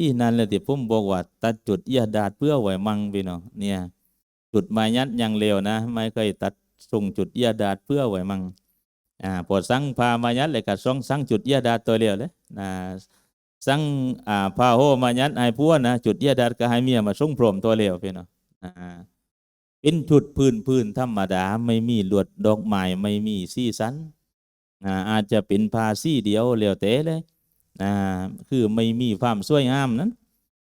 อีนั่นแหละที่ผมบอกว่าตัดจุดเอียดาดเพื่อไหวมังพี่น้องเนี่ย จุดมายัดยังเร็วนะ ไม่เคยตัดส่งจุดเอียดาดเพื่อไหวมังอ่าพอสั่งพามายัดเลยก็ส่งสั่งจุดเอียดาดตัวเร็วเลยนะสั่งอ่าพาโฮมายัดไอ้พวนะจุดเอียดาดก็ให้เมียมาส่งพรมตัวเร็วพี่น้องอ่าเป็นจุดพื้นพื้นธรรมดาไม่มีลวดดอกไม้ไม่มีสีสันอ่าอาจจะเป็นผ้าสีเดียวเร็วเตะเลย นะคือไม่มีความสวยงามนั้น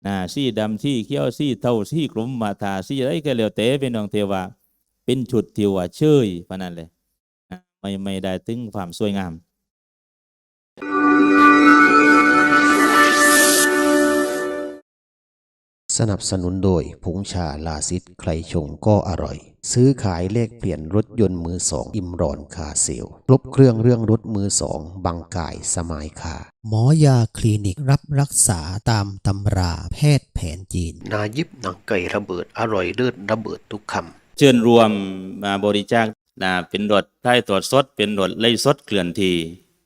นะสีดำสีเขียวสีเทาสีกลุ่มมาทาสีอะไรก็แล้วแต่เป็นองเทวาเป็นชุดที่ว่าเชยพะนั้นเลยไม่ไม่ได้ถึงความสวยงาม สนับสนุนโดยผงชาลาซิดใครชงก็อร่อย ซื้อขายเลขเปลี่ยนรถยนต์มือสองอิมรอนคาเซลครบเครื่องเรื่องรถมือสองบางกายสมายคาหมอยาคลินิกรับรักษาตามตำราแพทย์แผนจีน นายิบหนังไก่ระเบิดอร่อยเลิศระเบิดทุกคำเชิญรวมมาบริจาคนะเป็นรถไทยตรวจสดเป็นรถไล่สดเคลื่อนที่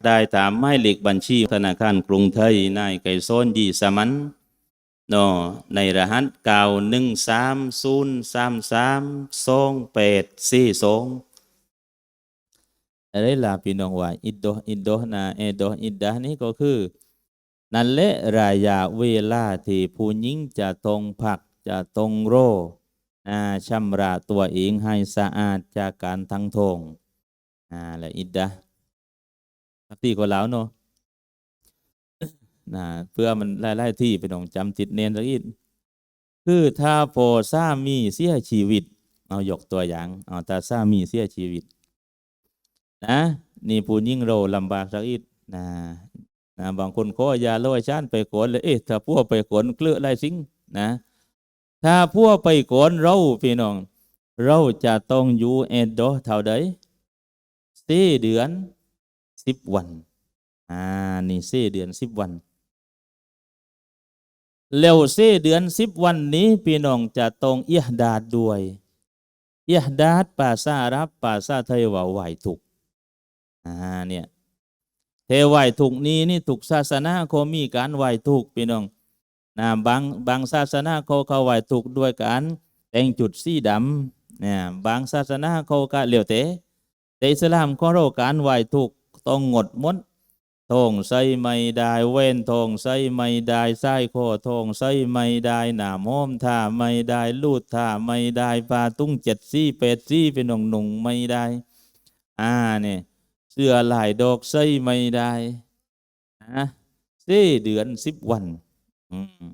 ได้ตามหมายเลขบัญชีธนาคารกรุงไทยนายไก่โซนยีสมัน เนอในรหัสเก้าหนึ่งสามศูนย์สามสามสองแปดสี่สองอะไรล่ะพี่น้องว่าอิดโดอิดโดนะเอโดอิดดานี่ก็คือ นั่นแหละรายาเวลาที่ผู้หญิงจะตรงผักจะตรงโรอาชำระตัวเองให้สะอาดจากการทั้งทงอ่าและอิดดะครับที่ก็แล้วเนาะ นะเพื่อมันไล่ๆที่ไปต้องจำติดเน้นสักอีกคือถ้าพอสามีเสียชีวิต เอายกตัวอย่างเอาถ้าสามีเสียชีวิต นะนี่ผู้ยิ่งเราลำบากสักอีกนะนะบางคนขอยาโลยชานไปขนเลยเอ๊ะถ้าพวกไปขนเกลือไรสิงนะ ถ้าพวกไปก่อนเราพี่น้อง เราจะต้องอยู่เอ็ดโดเท่าใดสี่เดือนสิบวัน อ่า นี่สี่เดือนสิบวัน แล้วสี่เดือนสิบวันนี้พี่น้องจะต้องเอียดาดด้วย เอียดาดภาษาอารับภาษาไทวาไหวถูกอ่าเนี่ยเทไหวถูกนี้นี่ถูกศาสนาเขามีการไหวถูกพี่น้องนะบางบางศาสนาเขาเขาไหวถูกด้วยการแต่งจุดสีดำเนี่ยบางศาสนาเขาก็เหลียวเตะแต่อิสลามเขาเราการไหวถูกต้องงดมด ทองใส่ไม่ได้เว้นทองใส่ไม่ได้ไส้คอทองใส่ไม่ได้หนาม้อมท่าไม่ได้ลูดท่าไม่ได้ปลาตุ้งเจ็ดซี่เป็ดซี่เป็นหนงหนุ่งไม่ได้ อ่าเนี่ยเสื้อหลายดอกใส่ไม่ได้นะสี่เดือนสิบวันอืม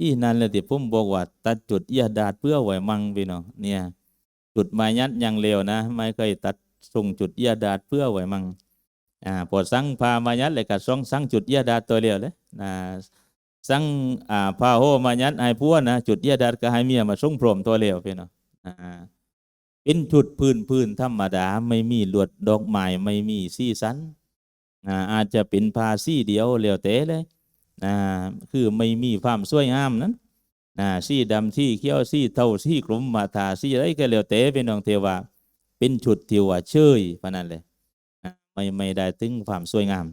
อีนั่นแหละที่ผมบอกว่าตัดจุดเอียดาดเพื่อไหวมังพี่น้องเนี่ย จุดมายัดยังเร็วนะ ไม่เคยตัดส่งจุดเอียดาดเพื่อไหวมัง อ่าพอสั่งพามายัดเลยก็ส่งสังจุดเอียดาตัวเร็วเลยนะสังอ่าพาโฮมายัดไอ้พวนะจุดเอียดาก็ให้เมียมาส่งพรมตัวเร็วพี่น้องอ่าเป็นจุดพื้นพื้นธรรมดาไม่มีลวดดอกไม้ไม่มีสีสันอ่าอาจจะเป็นผ้าสีเดียวเร็วเตะเลยอ่าคือไม่มีความสวยงามนั้นอ่าสีดำสีเขียวสีเทาสีกลุ่มมาทาสีอะไรก็แล้วแต่เป็นนองเทวาเป็นชุดที่ว่าเชยพะนั้นเลย ไม่ไม่ได้ถึงความสวยงาม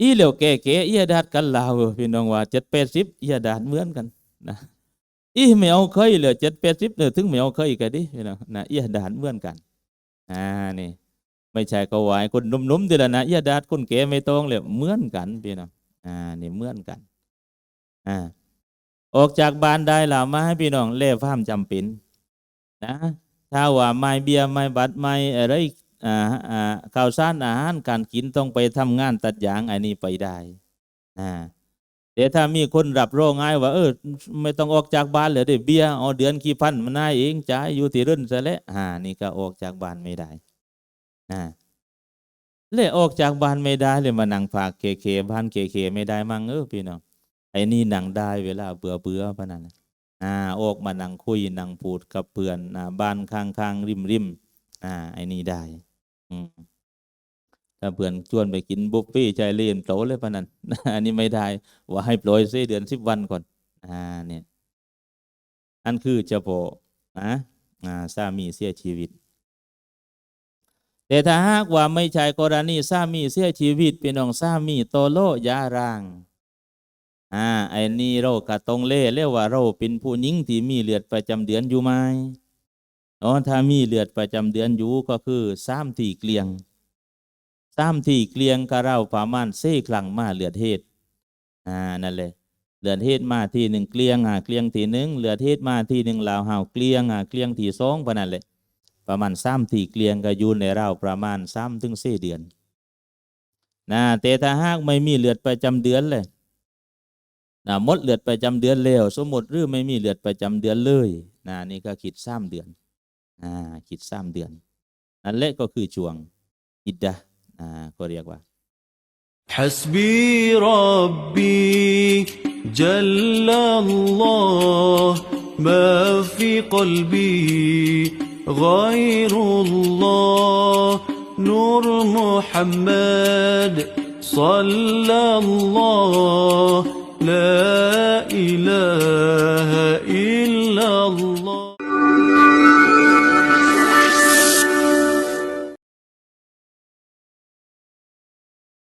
อีเหลียวแก่แก่เอีดาดกันลาวพี่น้องว่าเจ็ดแปดสิบอีดาดเหมือนกันนะอีไม่เอาเคยเหลยเจ็ดแปดสิบเลยถึงไม่เอาเคยกันดิพี่น้องนะอีดาดเหมือนกันอ่านี่ไม่ใช่ก็ไหวคนหนุ่มๆทีละนะยาดาดคนเก๋ไม่ต้องเลยเหมือนกันพี่น้องอ่านี่เหมือนกันอ่าออกจากบ้านได้ล่ะมาให้พี่น้องเล่ฟ้ามจำเป็นนะถ้าว่าไม่เบียร์ไม่บัตรไม่อะไร ข้าวสารอาหารการกินต้องไปทำงานตัดยางอันนี้ไปได้อ่าแต่ถ้ามีคนรับโรงง่ายว่า เออ ไม่ต้องออกจากบ้านเลยเดี๋ยวเบียเอาเดือนกี่พันมันนายเองจ่ายอยู่ที่รื่นซะแล้วอ่านี่ก็ออกจากบ้านไม่ได้อ่าเลยออกจากบ้านไม่ได้เลยมานั่งฝากเคเคบ้านเคเคไม่ได้มั่งเออพี่น้องไอ้นี่นั่งได้เวลาเบื่อเบื่อพะนันน่ะอ่าออกมานั่งคุยนั่งพูดกับเพื่อนอ่าบ้านข้างข้างริมริมอ่าไอ้นี่ได้ ถ้าเพื่อนชวนไปกินบุฟเฟ่ใจเล่นโตเลยพนันอันนี้ไม่ได้ว่าให้ปล่อยเสียเดือนสิบวันก่อนอ่าเนี่ยอันคือเฉพาะนะอ่าสามีเสียชีวิต แต่ถ้าหากว่าไม่ใช่กรณีสามีเสียชีวิตพี่น้องสามีโตโลยาร่างอ่าไอ้นี่เรากะตรงเล่เรียกว่าเราเป็นผู้หญิงที่มีเลือดประจำเดือนอยู่ไหม อ๋อถ้ามีเลือดประจำเดือนอยู่ก็คือสามที่เกลียงสามที่เกลียงก็เราประมาณเซ่คลังมาเลือดเทศอ่านั่นเลยเลือดเทศมาที่หนึ่งเกลียงอ่าเกลียงที่หนึ่งเลือดเทศมาที่หนึ่งลาวเหาเกลียงอ่าเกลียงที่สองปะนั่นเลยประมาณสามที่เกลียงก็อยู่ในเราประมาณสามถึงสี่เดือนนะแต่ถ้าหากไม่มีเลือดประจำเดือนเลยนะมดเลือดประจำเดือนแล้ว สมมติหรือไม่มีเลือดประจำเดือนเลยนะนี่ก็คิดสามเดือน อ่าคิดสามเดือนนั่นแหละก็คือช่วงอิดดะห์อ่าก็เรียกว่า حسبي ربي جل الله ما في قلبي غير الله نور محمد صلى الله لا